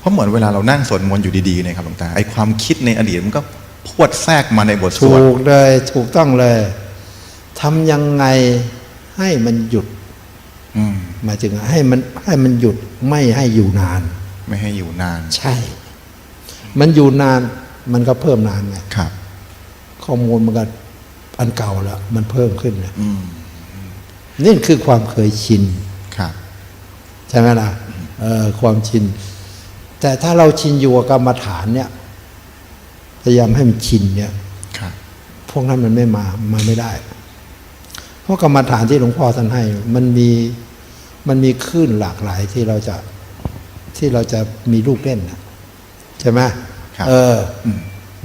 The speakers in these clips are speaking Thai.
เพราะเหมือนเวลาเรานั่งสวดมนต์อยู่ดีๆเนี่ยครับหลวงตาไอความคิดในอดีตมันก็พวดแทรกมาในบทสถูวดกเลยถูกต้องเลยทำยังไงให้มันหยุดอืมหมายถึงให้มันให้มันหยุดไม่ให้อยู่นาน ไม่ให้อยู่นาน ใช่ มันอยู่นานมันก็เพิ่มนานไงครับ ข้อมูลมันก็อันเก่าแล้วมันเพิ่มขึ้นเนี่ยอืมนี่คือความเคยชินครับ ใช่ไหมล่ะเออความชิน แต่ถ้าเราชินอยู่กับกรรมฐานเนี่ยพยายามให้มันชินเนี่ยครับพวกนั้นมันไม่มามาไม่ได้ เพราะกรรมฐานที่หลวงพ่อท่านให้ มันมีมันมีคลื่นหลากหลายที่เราจะที่เราจะมีลูกเล่นนะใช่ไหมครับเอออืม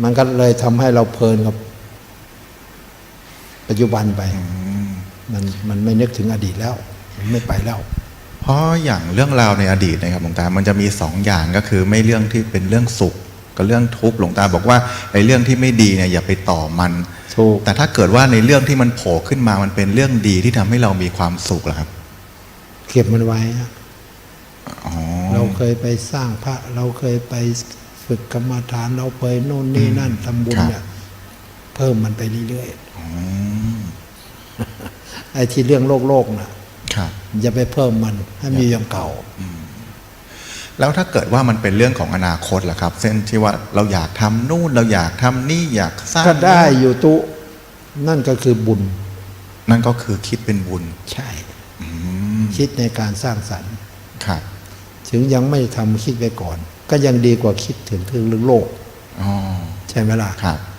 มันก็เลยทำให้เราเพลินกับปัจจุบันไปอืมมันมันไม่นึกถึงอดีตแล้วมันไม่ไปแล้ว เพราะอย่างเรื่องราวในอดีตนะครับหลวงตา มันจะมีสองอย่างก็คือไม่เรื่องที่เป็นเรื่องสุขกับเรื่องทุกข์หลวงตาบอกว่าไอ้เรื่องที่ไม่ดีเนี่ยอย่าไปต่อมัน ถูก แต่ถ้าเกิดว่าในเรื่องที่มันโผล่ขึ้นมามันเป็นเรื่องดีที่ทำให้เรามีความสุขเหรอครับเก็บมันไว้อะอ๋อเราเคยไปสร้างพระ เราเคยไปฝึกกรรมฐาน เราไปโน่นนี่นั่นทำบุญเนี่ยเพิ่มมันไปเรื่อยอืม ๆไอ้ที่เรื่องโลกโลกๆน่ะครับ อย่าไปเพิ่มมันให้มีอย่างเก่าแล้วถ้าเกิดว่ามันเป็นเรื่องของอนาคตล่ะครับ เส้นที่ว่าเราอยากทำนู่นเราอยากทำนี่อยากสร้างก็ได้อยู่ตุนั่นก็คือบุญ นั่นก็คือคิดเป็นบุญ ใช่อืมคิดในการสร้างสรรค์ครับถึงยังไม่ทำคิดไปก่อน ก็ยังดีกว่าคิดถึงถึงเรื่องโลกอ๋อใช่ไหมล่ะครับอ่า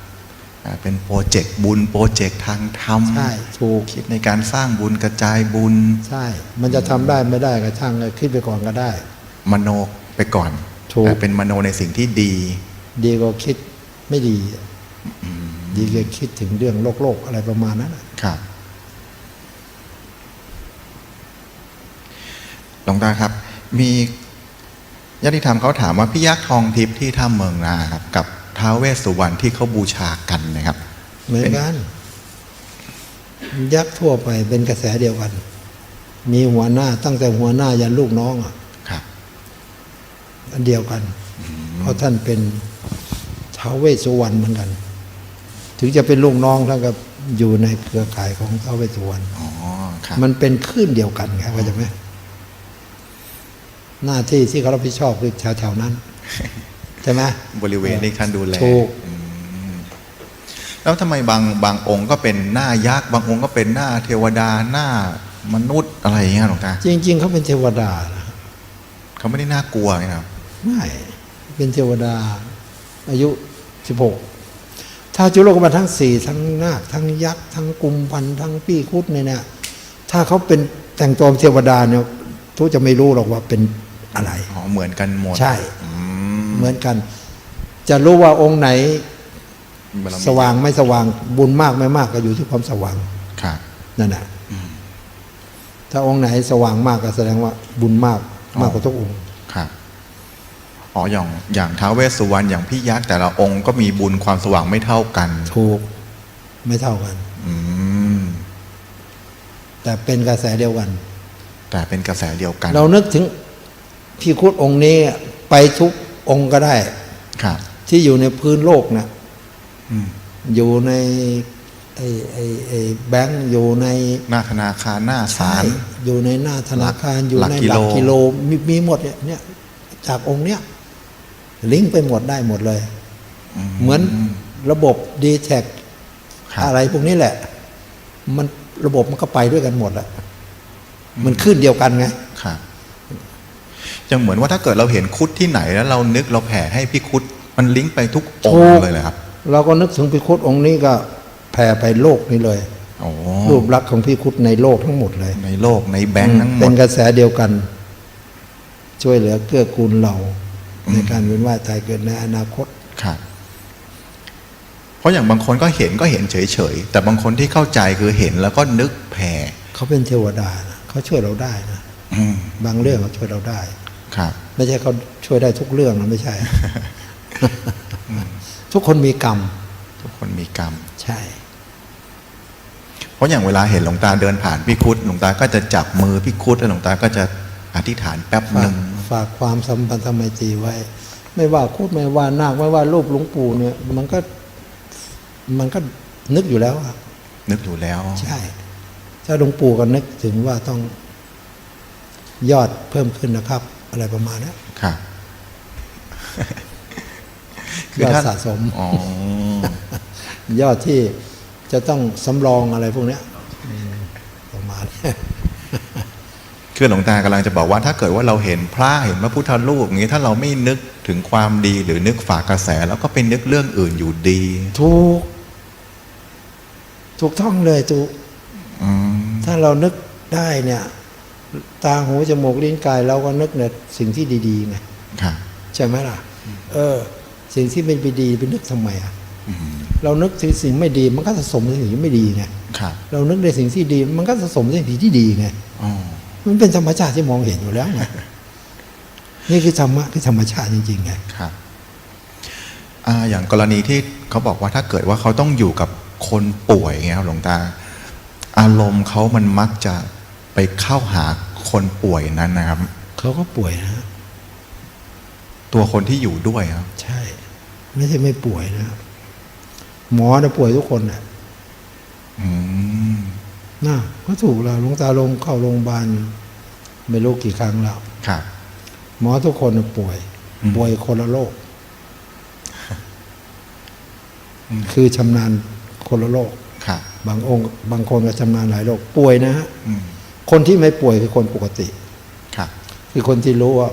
เป็นโปรเจกต์บุญโปรเจกต์ทางธรรมใช่ถูกคิดในการสร้างบุญกระจายบุญ ใช่ มันจะทำได้ไม่ได้ก็ช่างเลยคิดไปก่อนก็ได้ มโนไปก่อนถูกแต่เป็นมโนในสิ่งที่ดี ดีกว่าคิดไม่ดีดีกว่าคิดถึงเรื่องโลกโลกอะไรประมาณนั้นน่ะครับหลวงตาครับ มีญาติธรรมเขาถามว่าพี่ยักษ์ทองทิพย์ที่ถ้ำเมืองนาครับ กับ ท้าวเวสสุวรรณที่เขาบูชากันนะครับ เหมือนกัน ยักษ์ทั่วไปเป็นกระแสเดียวกัน มีหัวหน้าตั้งแต่หัวหน้ายันลูกน้องอะครับอันเดียวกัน เพราะท่านเป็นท้าวเวสสุวรรณเหมือนกัน ถึงจะเป็นลูกน้องท่านก็อยู่ในเครือข่ายของท้าวเวสสุวรรณอ๋อครับมันเป็นคลื่นเดียวกันครับเข้าใจไหมหน้าที่ที่เขารับผิดชอบคือแถวๆนั้นใช่ไหมบริเวณที่ท่านดูแลถูกอืมแล้วทำไมบางบางองค์ก็เป็นหน้ายักษ์บางองค์ก็เป็นหน้าเทวดาหน้ามนุษย์อะไรอย่างเงี้ยหลวงตาจริง ๆเขาเป็นเทวดานะเขาไม่ได้น่ากลัวนะครับไม่เป็นเทวดา อายุสิบหกถ้าจุโลกมาทั้งสี่ทั้งนาคทั้งยักษ์ทั้งกุมพันธ์ทั้งปี้คุดเนี่ยเนี่ยถ้าเขาเป็นแต่งตัวเป็นเทวดาเนี่ยทุกจะไม่รู้หรอกว่าเป็นอะไรอ๋อเหมือนกันหมดใช่อืม เหมือนกัน จะรู้ว่าองค์ไหนบารมีสว่างไม่สว่าง บุญมากไม่มากก็อยู่ที่ความสว่างครับนั่นแหละถ้าองค์ไหนสว่างมากก็แสดงว่าบุญมากมากกว่าทุกองค์ครับอ๋ออย่างอย่างท้าวเวสสุวรรณอย่างพี่ยักษ์แต่ละองค์ก็มีบุญความสว่างไม่เท่ากันถูกไม่เท่ากัน อืมแต่เป็นกระแสเดียวกัน แต่เป็นกระแสเดียวกัน เรานึกถึงพี่คุดองค์นี้ไปทุก องค์ก็ได้ครับที่อยู่ในพื้นโลกนะอืมอยู่ในไอ้ไอ้ไอ้แบงก์อยู่ในหน้าธนาคารหน้าศาลอยู่ในหน้าธนาคารอยู่หลักในกิหโลลักกิโลมีมีหมดเนี่ยเนี่ยจากองค์เนี้ยลิงก์ไปหมดได้หมดเลย เหมือนระบบดีแท็กครับอะไรพวกนี้แหละ มันระบบมันก็ไปด้วยกันหมดอะมันขึ้นเดียวกันไงครับ ยังเหมือนว่าถ้าเกิดเราเห็นคุดที่ไหนแล้วเรานึกเราแผ่ให้พี่คุดมันลิงก์ไปทุกองถูค์กเลยเลยครับ เราก็นึกถึงพี่คุดองค์นี้ก็แผ่ไปโลกนี้เลยโอ้รูปลักษณ์ของพี่คุดในโลกทั้งหมดเลย ในโลกในแบงค์ทั้งหมเป็นดกระแสเดียวกัน ช่วยเหลือเกื้อกูลเรา ในการเวียนว่ายตายเกิดในอนาคตครับเพราะอย่างบางคนก็เห็นก็เห็นเฉยๆแต่บางคนที่เข้าใจคือเห็นแล้วก็นึกแผ่เขาเป็นเทวดานะเขาช่วยเราได้นะอืมบางเรื่องเขาช่วยเราได้ ครับ ไม่ใช่เขาช่วยได้ทุกเรื่องนะไม่ใช่ ทุกคนมีกรรม ทุกคนมีกรรม ใช่ เพราะอย่างเวลาเห็นหลวงตาเดินผ่านพี่คุดหลวงตาก็จะจับมือพี่คุดแล้วหลวงตาก็จะอธิษฐานแป๊บหนึ่งฝากความสัมพันธไมตรีไว้ ไม่ว่าคูดไม่ว่านาคไม่ว่ารูปหลวงปู่เนี่ย มันก็มันก็นึกอยู่แล้วอะนึกอยู่แล้ว ใช่ ถ้าหลวงปู่ก็นึกถึงว่าต้องยอดเพิ่มขึ้นนะครับ อะไรประมาณนี้ค่ะยอดสะสมอ๋อยอดที่จะต้องสำรองอะไรพวกเนี้ยอืมประมาณนี้คือหลวงตากำลังจะบอกว่าถ้าเกิดว่าเราเห็นพระเห็นพระพุทธรูปอย่างนี้ถ้าเราไม่นึกถึงความดีหรือนึกฝากกระแส แล้วก็เป็นนึกเรื่องอื่นอยู่ดี ถูก ถูกท่องเลยถูกอืมถ้าเรานึกได้เนี่ย ตาหูจมูกลิ้นกายเราก็นึกเนี่ยสิ่งที่ดีๆไงค่ะใช่ไหมล่ะ เออ สิ่งที่ไม่ดีไปนึกทำไมอะอืมเรานึกถึงสิ่งไม่ดีมันก็สะสมในสิ่งที่ไม่ดีไงค่ะเรานึกในสิ่งที่ดี มันก็สะสมในสิ่งที่ดีไงอ๋อมันเป็นธรรมชาติที่มองเห็นอยู่แล้วไงนี่คือธรรมะคือธรรมชาติจริงๆไงครับอ่าอย่างกรณีที่เขาบอกว่าถ้าเกิดว่าเขาต้องอยู่กับคนป่วยอย่างเงี้ยครับหลวงตา อารมณ์เขามันมักจะ ไปเข้าหาคนป่วยนั้นนะครับ เขาก็ป่วยนะ ตัวคนที่อยู่ด้วยครับใช่ ไม่ใช่ไม่ป่วยนะ หมอนะป่วยทุกคนนะอืมน่าก็ถูกแล้วหลวงตาลงเข้าโรงพยาบาลไม่รู้กี่ครั้งแล้วครับ หมอทุกคนน่ะป่วยอืมป่วยคนละโรคคือชำนาญคนละโรคครับบางองค์ บางคนก็ชำนาญหลายโรคป่วยนะฮะอืม คนที่ไม่ป่วยคือคนปกติครับ คือคนที่รู้ว่า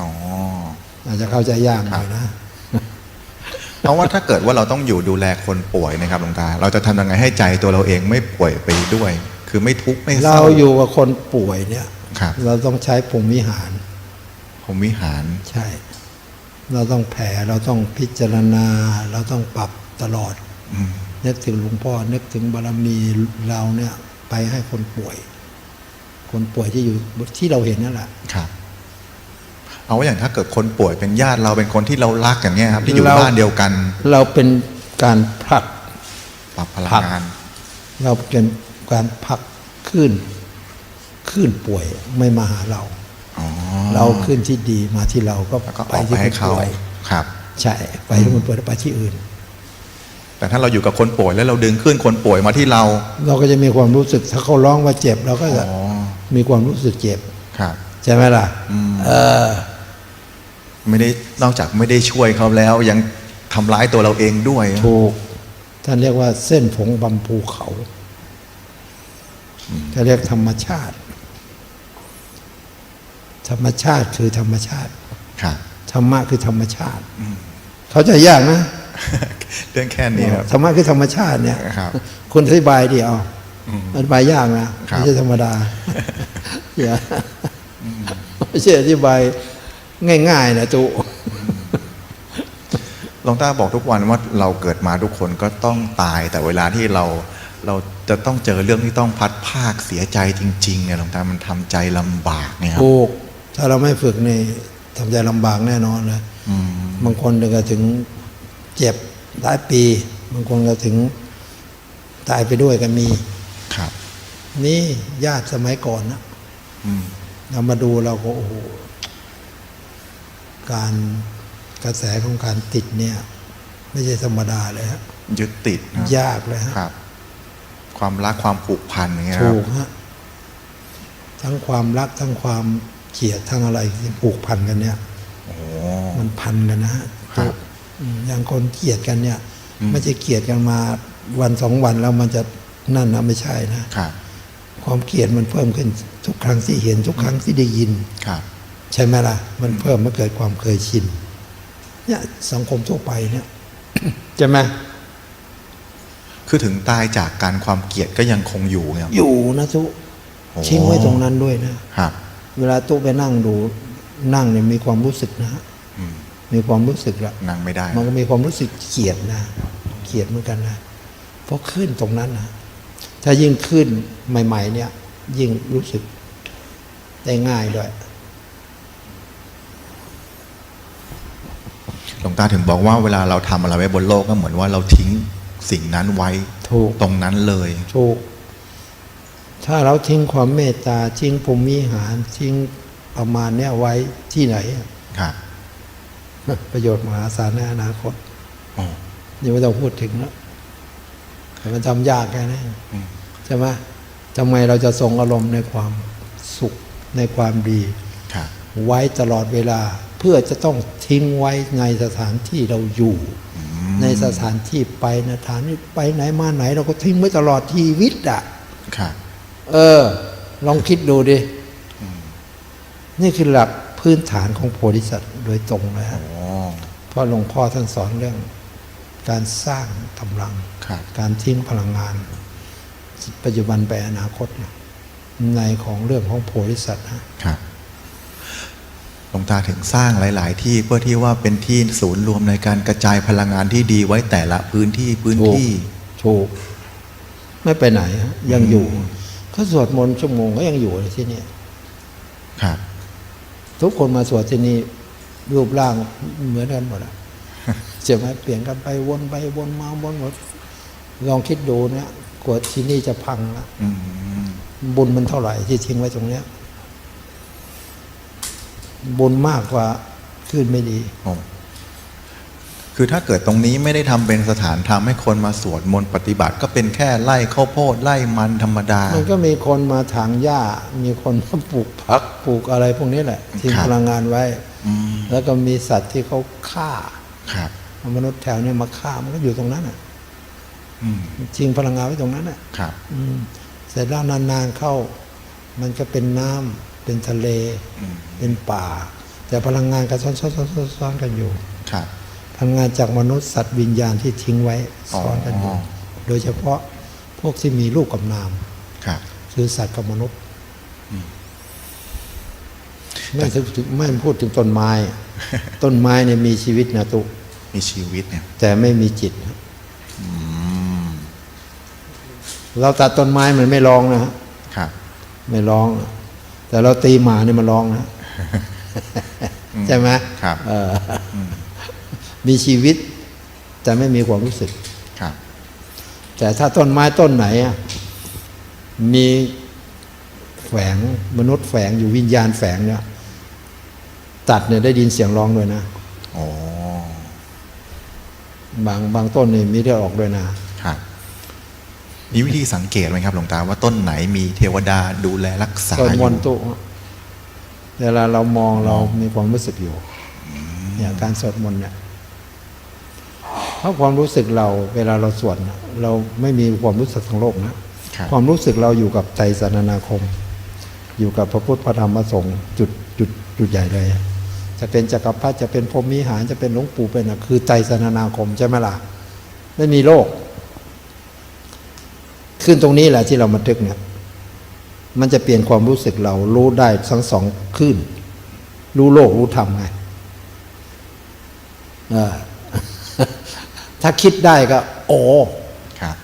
อ๋ออาจจะเข้าใจยากหน่อยนะ เพราะว่าถ้าเกิดว่าเราต้องอยู่ดูแลคนป่วยนะครับหลวงตา เราจะทำยังไงให้ใจตัวเราเองไม่ป่วยไปด้วย คือไม่ทุกข์ไม่เศเราร้าอยู่กับคนป่วยเนี่ยครับเราต้องใช้พรหมวิหารผมวิหารใช่ เราต้องแผ่เราต้องพิจารณา เราต้องปรับตลอดอืมนึกถึงหลวงพ่อนึกถึงบารมีเราเนี่ย ไปให้คนป่วย คนป่วยที่อยู่ที่เราเห็นนั่นแหละครับ เอาว่าอย่างถ้าเกิดคนป่วยเป็นญาติเราเป็นคนที่เรารักอย่างเงี้ยครับ ที่อยู่เราบ้านเดียวกัน เราเป็นการผลักปรับพลัผลังกงาน เราเป็นการผลักขึ้นขึ้นป่วยไม่มาหาเราอ๋อเราขึ้นที่ดีมาที่เราก็แล้วก็อไปอกไปที่คให้นเขาป่วยครับ ใช่ไปที่คนป่วยแล้วไปที่อื่น แต่ถ้าเราอยู่กับคนป่วยแล้วเราดึงขึ้นคนป่วยมาที่เรา เราก็จะมีความรู้สึกถ้าเขาร้องว่าเจ็บเราก็จะอ๋อมีความรู้สึกเจ็บครับใช่ไหมล่ะอืมเออไม่ได้นอกจากไม่ได้ช่วยเขาแล้ว ยังทำร้ายตัวเราเองด้วยถูกท่านเรียกว่าเส้นผงบำภูเขาจะเรียกธรรมชาติ ธรรมชาติคือธรรมชาติครับธรรมะคือธรรมชาติ เขาใจะยากนะ เรื่องแค่นี้ครับธรรมะคือธรรมชาติเนี่ยครับคุณอธิบายดีเอาอธิบายยากนะครับไม่ใช่ธรรมดาอย่าไม่ใช่อธิบายง่ายๆนะจุหลวงตาบอกทุกวันว่าเราเกิดมาทุกคนก็ต้องตาย แต่เวลาที่เราเราจะต้องเจอเรื่องที่ต้องพัดภาคเสียใจจริงๆเนี่ยหลวงตามันทำใจลำบากเนี่ยครับถูกถ้าเราไม่ฝึกนี่ทำใจลำบากแน่นอนเลยอืมบางคนถึงก็ถึง เจ็บหลายปีบางคนก็ถึงตายไปด้วยก็มีครับ นี่ญาติสมัยก่อนนะอืมเรามาดูเราก็โอ้โหการกระแสของการติดเนี่ย ไม่ใช่ธรรมดาเลยฮะยึดติดนะยากเลยฮะครับ ความรักความผูกพันอย่างเงี้ยคถูรับกฮะทั้งความรักทั้งความเกลียดทั้งอะไรที่ผูกพันกันเนี่ยโอ้โหมันพันกันนะฮะครับ อืมอย่างคนเกลียดกันเนี่ยอืมไม่ใช่เกลียดกันมาวันสองวันแล้วมันจะนั่นนะไม่ใช่นะครับความเกลียดมันเพิ่มขึ้นทุกครั้งที่เห็นทุกครั้งที่ได้ยินครับใช่ไหมล่ะ มันเพิ่มมาเกิดความเคยชินเนี่ยสังคมทั่วไปเนี่ยใช่ไหมคือถึงตายจากการความเกลียดก็ยังคงอยู่เนี่ยอยู่นะทุโอ้ทิ้งไว้ตรงนั้นด้วยนะครับ เวลาตุ๊ไปนั่งดูนั่งเนี่ยมีความรู้สึกนะฮะอื มมีความรู้สึกละนั่งไม่ได้ มันก็มีความรู้สึกเกลียดนะเกลียดเหมือนกันนะเพราะขึ้นตรงนั้นนะถ้ายิ่งขึ้นใหม่ ๆ เนี่ย ยิ่งรู้สึกได้ง่ายด้วยหลวงตาถึงบอกว่าเวลาเราทำอะไรไว้บนโลกก็เหมือนว่าเราทิ้งสิ่งนั้นไว้ถูกตรงนั้นเลยถูกถ้าเราทิ้งความเมตตาทิ้งภูมิหารทิ้งประมาณเนี้ยไว้ที่ไหนครับ ประโยชน์มหาศาลในอนาคตโอ้ยังไม่ต้องพูดถึงแล้วแต่มันทำยากแค่นี้อืมใช่ไหมทำไมเราจะทรงอารมณ์ในความสุขในความดีครับไว้ตลอดเวลาเพื่อจะต้องทิ้งไว้ในสถานที่เราอยู่ ในสถานที่ไปนะฐานนี้ไปไหนมาไหน เราก็ทิ้งไว้ตลอดชีวิตอะครับเออ ลองคิดดูดินี่คือหลัก พื้นฐานของโพธิสัตว์โดยตรงเลยฮะโอ้เพราะหลวงพ่อท่านสอนเรื่อง การสร้างกำลังครับการทิ้งพลังงาน ปัจจุบันไปอนาคตเนี่ยในของเรื่องของโพธิสัตว์นะครับหลวงตาถึงสร้างหลาย ๆ ที่เพื่อที่ว่าเป็นที่ศูนย์รวมในการกระจายพลังงานที่ดีไว้แต่ละพื้นที่พื้นที่ถูกไม่ไปไหนฮะยังอยู่เขาสวดมนต์ชั่วโมงก็ยังอยู่เลยที่นี่ครับ ทุกคนมาสวดที่นี่รูปร่างเหมือนกันหมดอะใช่ไหมเปลี่ยนกันไปวนไปวนมาวนหมดลองคิดดูเนี่ยกว่าที่นี่จะพังละอืมบุญมันเท่าไหร่ที่ทิ้งไว้ตรงเนี้ยบุญมากกว่าขึ้นไม่ดีโอ้ คือถ้าเกิดตรงนี้ไม่ได้ทำเป็นสถานทำให้คนมาสวดมนต์ปฏิบัติ ก็เป็นแค่ไล่ข้าวโพดไล่มันธรรมดา มันก็มีคนมาถางหญ้า มีคนมาปลูกผักปลูกอะไรพวกนี้แหละทิ้งครับพลังงานไว้อืมแล้วก็มีสัตว์ที่เขาฆ่าครับมนุษย์แถวเนี้มาฆ่ามันก็อยู่ตรงนั้นอะอืมทิ้งพลังงานไว้ตรงนั้นอะครับอืมเสร็จแล้วนานๆเข้า มันก็เป็นน้ำเป็นทะเลอืมเป็นป่า แต่พลังงานก็ซ้อนซ้อนซ้อนซ้อนซ้อนกันอยู่ครับ พลังงานจากมนุษย์สัตว์วิญญาณที่ทิ้งไว้ซ้อนกันอยู่อ๋อโดยเฉพาะพวกที่มีรูปกับนามครับคือสัตว์กับมนุษย์อืมไม่ถึงไม่พูดถึงต้นไม้ ต้นไม้เนี่ยมีชีวิตนะตุมีชีวิตเนี่ย แต่ไม่มีจิตอืมเราตัดต้นไม้มันไม่ร้องนะฮะครับ ไม่ร้องนะแต่เราตีหมาเนี่ยมันร้องนะใช่ไหมครับ เอออ มีชีวิต แต่ไม่มีความรู้สึกครับ แต่ถ้าต้นไม้ต้นไหนอะมีแฝงมนุษย์แฝงอยู่วิญญาณแฝงเนี่ยตัดเนี่ยได้ยินเสียงร้องด้วยนะโอ้บางบางต้นเนี่ยมีเลือดออกด้วยนะครับมีวิธีสังเกตไหมครับหลวงตาว่าต้นไหนมีเทวดาดูแลรักษาต้นอมยู่นตุเวลาเรามองเรามีความรู้สึกอยู่เนี่ยการสวดมนต์เนี่ยเพ ราะความรู้สึกเราเวลาเราสวดน่ะเราไม่มีความรู้สึกทางโลกนะครับความรู้สึกเราอยู่กับใจสนนาคม อยู่กับพระพุทธพระธรรมพระสงฆ์จุดจุดจุดใหญ่เลย จะเป็นจักรพรรดิจะเป็นพรหมิหารจะเป็นหลวงปู่เป็นอะคือใจสนนาคมใช่ไหมล่ะไม่มีโลก ขึ้นตรงนี้แหละที่เรามาทึกเนี่ยมันจะเปลี่ยนความรู้สึกเรารู้ได้ทั้งสองขึ้น รู้โลกรู้ธรรมไงเออ ถ้าคิดได้ก็ โอ้ครับ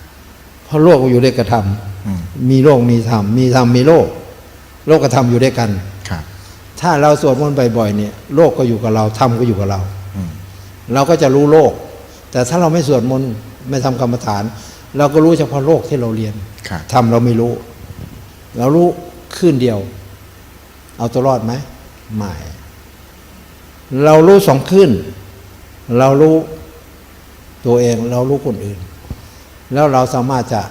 เพราะโลกอยู่ด้วยกระทำอืมมีโลกมีธรรมมีธรรมมีโลก โลกกับธรรมอยู่ด้วยกันครับ ถ้าเราสวดมนต์บ่อยๆเนี่ย โลกก็อยู่กับเราธรรมก็อยู่กับเราอืมเราก็จะรู้โลก แต่ถ้าเราไม่สวดมนต์ไม่ทำกรรมฐาน เราก็รู้เฉพาะโลกที่เราเรียนครับธรรมเราไม่รู้ เรารู้ขึ้นเดียว เอาตัวรอดไหมไม่เรารู้สองขึ้น เรารู้ ตัวเองเรารู้คนอื่น แล้วเราสามารถจะ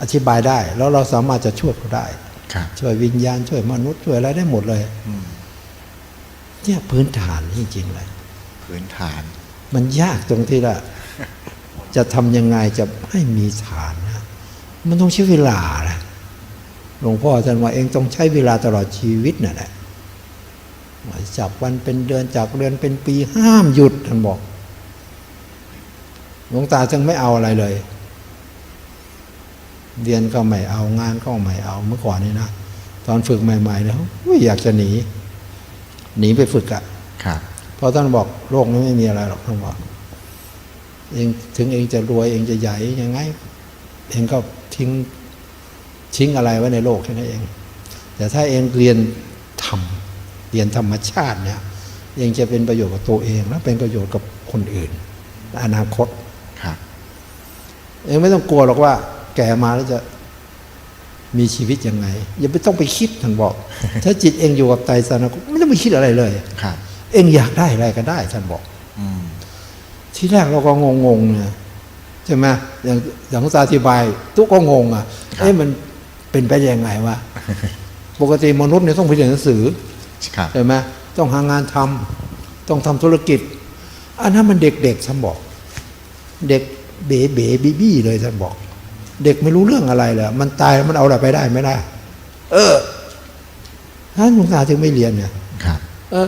อธิบายได้ แล้วเราสามารถจะช่วยเขาได้ครับช่วยวิญญาณช่วยมนุษย์ช่วยอะไรได้หมดเลยอืมเนี่ยพื้นฐานจริงๆเลยพื้นฐาน มันยากตรงที่ละจะทำยังไงจะให้มีฐานนะมันต้องใช้เวลานะหลวงพ่อท่านว่าเองต้องใช้เวลาตลอดชีวิตนั่นแหละจับวันเป็นเดือนจากเดือนเป็นปีห้ามหยุดท่านบอก หลวงตาจึงไม่เอาอะไรเลย เรียนก็ไม่เอางานก็ไม่เอาเมื่อก่อนนี่นะตอนฝึกใหม่ๆเนี่ยอุ๊ยอยากจะหนี หนีไปฝึกอะครับเพราะท่านบอกโลกนี้ไม่มีอะไรหรอกท่านบอกเองถึงเองจะรวยเองจะใหญ่ยังไง เองก็ทิ้งทิ้งอะไรไว้ในโลกแค่นั้นเอง แต่ถ้าเองเรียนธรรมเรียนธรรมชาติเนี่ยเองจะเป็นประโยชน์กับตัวเอง และเป็นประโยชน์กับคนอื่นในอนาคตครับ เองไม่ต้องกลัวหรอกว่า แก่มาแล้วจะมีชีวิตยังไง อย่าไปต้องไปคิดท่านบอก ถ้าจิตเองอยู่กับไตรสรณคมไม่ต้องไปคิดอะไรเลยครับ เองอยากได้อะไรก็ได้ท่านบอกอืมที่แรกเราก็งงๆเนี่ยใช่ไหมอย่างอย่างคุณตาอธิบาย ทุกก็งงอะเอ๊ะมันเป็นไปได้ยังไงวะปกติมนุษย์เนี่ยต้องไปเรียนหนังสือครับใช่ไหมต้องหางานทำต้องทำธุรกิจ อันนั้นมันเด็กๆท่านบอก เด็ก เบ๋เบ๋บีบี้เลยท่านบอก เด็กไม่รู้เรื่องอะไรเลยมันตายแล้วมันเอาอะไรไปได้ไม่ได้ เออท่านหลวงตาจึงไม่เรียนเนี่ยครับ เออ